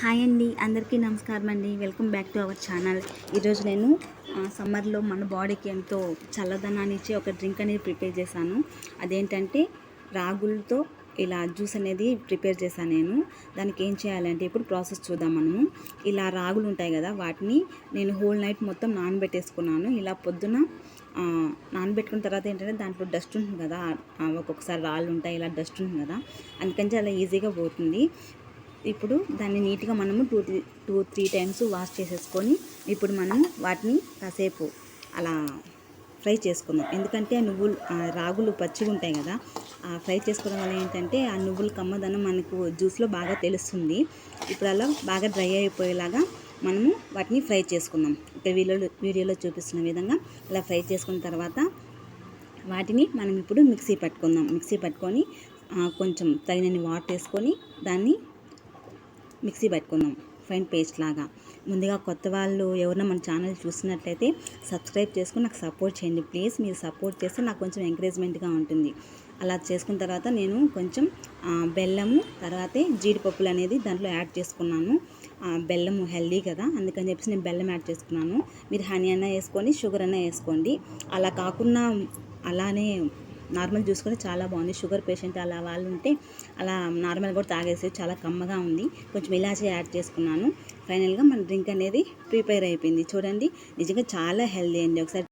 Hi అండి అందరికీ నమస్కారం అండి. Welcome back to our channel. ఈరోజు నేను సమ్మర్లో మన బాడీకి ఎంతో చల్లదనాన్ని ఇచ్చే ఒక డ్రింక్ అనేది ప్రిపేర్ చేశాను. అదేంటంటే రాగులతో ఇలా జ్యూస్ అనేది ప్రిపేర్ చేశాను నేను. దానికి ఏం చేయాలంటే ఇప్పుడు ప్రాసెస్ చూద్దాం మనము. ఇలా రాగులు ఉంటాయి కదా వాటిని నేను హోల్ నైట్ మొత్తం నానబెట్టేసుకున్నాను. ఇలా పొద్దున నానబెట్టుకున్న తర్వాత ఏంటంటే దాంట్లో డస్ట్ ఉంటుంది కదా ఒక్కొక్కసారి రాళ్ళు ఉంటాయి ఇలా డస్ట్ ఉంటుంది కదా. అందుకని చాలా ఈజీగా పోతుంది. ఇప్పుడు దాన్ని నీట్గా మనము two three two three times wash చేసేసుకొని ఇప్పుడు మనము వాటిని కాసేపు అలా ఫ్రై చేసుకుందాం. ఎందుకంటే ఆ నువ్వులు రాగులు పచ్చిగా ఉంటాయి కదా ఆ ఫ్రై చేసుకోవడం వల్ల ఏంటంటే ఆ నువ్వుల కమ్మదనం మనకు జ్యూస్లో బాగా తెలుస్తుంది. ఇప్పుడు అలా బాగా డ్రై అయిపోయేలాగా మనము వాటిని ఫ్రై చేసుకుందాం. ఇక్కడ వీడియోలో వీడియోలో చూపిస్తున్న విధంగా అలా ఫ్రై చేసుకున్న తర్వాత వాటిని మనం ఇప్పుడు మిక్సీ పట్టుకుందాం. మిక్సీ పట్టుకొని కొంచెం తగినన్ని వాటర్ వేసుకొని దాన్ని మిక్సీ పెట్టుకుందాం. ఫైన్ పేస్ట్ లాగా. ముందుగా కొత్త వాళ్ళు ఎవరైనా మన ఛానల్ చూసినట్లయితే సబ్స్క్రైబ్ చేసుకుని నాకు సపోర్ట్ చేయండి. ప్లీజ్ మీరు సపోర్ట్ చేస్తే నాకు కొంచెం ఎంకరేజ్మెంట్గా ఉంటుంది. అలా చేసుకున్న తర్వాత నేను కొంచెం బెల్లము తర్వాతే జీడిపప్పులు అనేది దాంట్లో యాడ్ చేసుకున్నాను. ఆ, బెల్లము హెల్దీ కదా అందుకని చెప్పేసి నేను బెల్లం యాడ్ చేసుకున్నాను. మీరు హనీ అన్న వేసుకొని షుగర్ అన్న వేసుకోండి. అలా కాకుండా అలానే నార్మల్ జ్యూస్ కూడా చాలా బాగుంది. షుగర్ పేషెంట్ అలా వాళ్ళు ఉంటే అలా నార్మల్ కూడా తాగేసి చాలా కమ్మగా ఉంది. కొంచెం ఇలాచీ యాడ్ చేసుకున్నాను. ఫైనల్గా మన డ్రింక్ అనేది ప్రిపేర్ అయిపోయింది. చూడండి నిజంగా చాలా హెల్దీ అండి. ఒకసారి